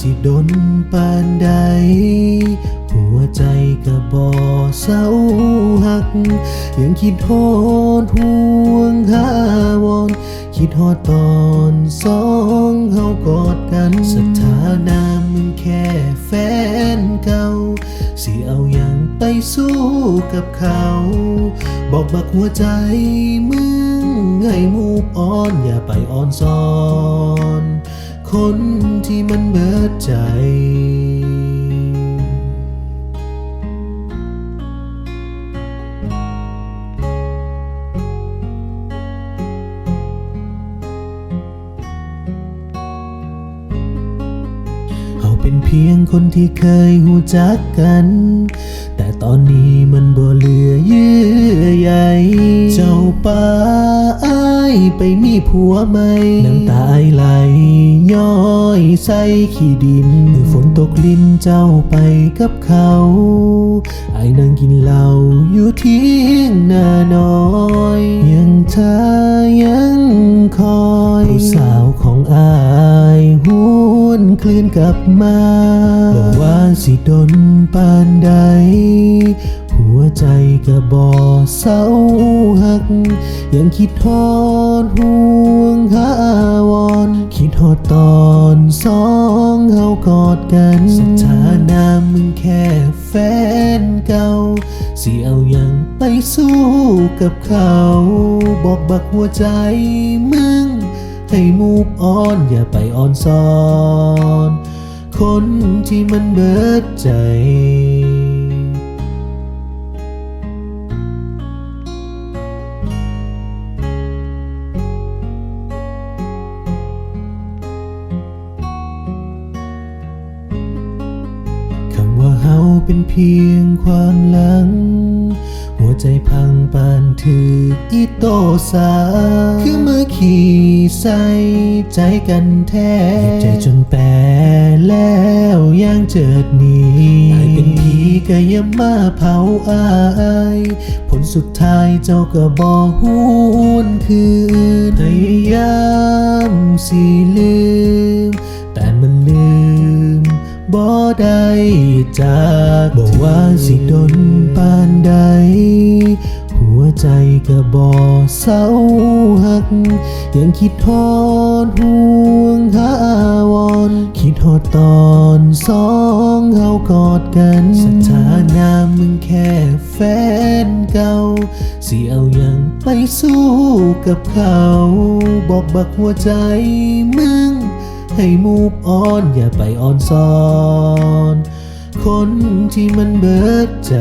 สิดนปานใด หัวใจก็บ่เศร้าหัก ยังคิดฮอดห่วงหาวอน คิดฮอดตอนสองเฮากอดกัน สถานะมึงแค่แฟนเก่า สิเอาอย่างไปสู้กับเขา บอกบักหัวใจมึงให้มูฟออนอย่าไปอ่อนซอน คนที่มันเบิดใจเขาเป็นเพียงคนที่เคยหูจักกัน แต่ตอนนี้มันบ่เหลือเยื่อใยเจ้าป้า ไปมีผัวใหม่น้ำตาไหลย้อยใส่ขี้ดินเมื่อฝนตกลินเจ้าไปกับเขาไอ้นั่งกินเหล้าอยู่ที่ยงนาน้อย ยังเธอยังคอยผู้สาวของอายหวนคลื่นกลับมาบอกว่าสิดนปานใด หัวใจก็บอเศร้า ก ยังคิดทอดห่วงหาวอนคิดทอดตอนสองเฮากอดกันสถานะมึงแค่แฟนเก่าสิเอาอย่างไปสู้กับเขา บอกบักหัวใจมึง ให้มูฟออนอย่าไปอ่อนซอน คนที่มันเบิดใจ เป็นเพียงความหลัง หัวใจพังปานถืออีโตสา คือมือขี่ใส่ใจกันแท้หยียบใจจนแปรแล้วย่างเจิดหนี้ตายเป็นผีก็อย่ามาเผาอาย ผลสุดท้ายเจ้าก็บอกหูนคืนพยายามสิลืม แต่มันลืม บ่ได้จากบอกว่าสิดนปานใด หัวใจก็บ่เศร้าหัก ยังคิดทอดห่วงหาวอนคิดทอดตอนสองเฮากอดกันสถานะมึงแค่แฟนเก่าสิเอาอย่างไปสู้กับเขา บอกบักหัวใจมึง ให้มูฟออนอย่าไปอ่อนซอน คนที่มันเบิดใจ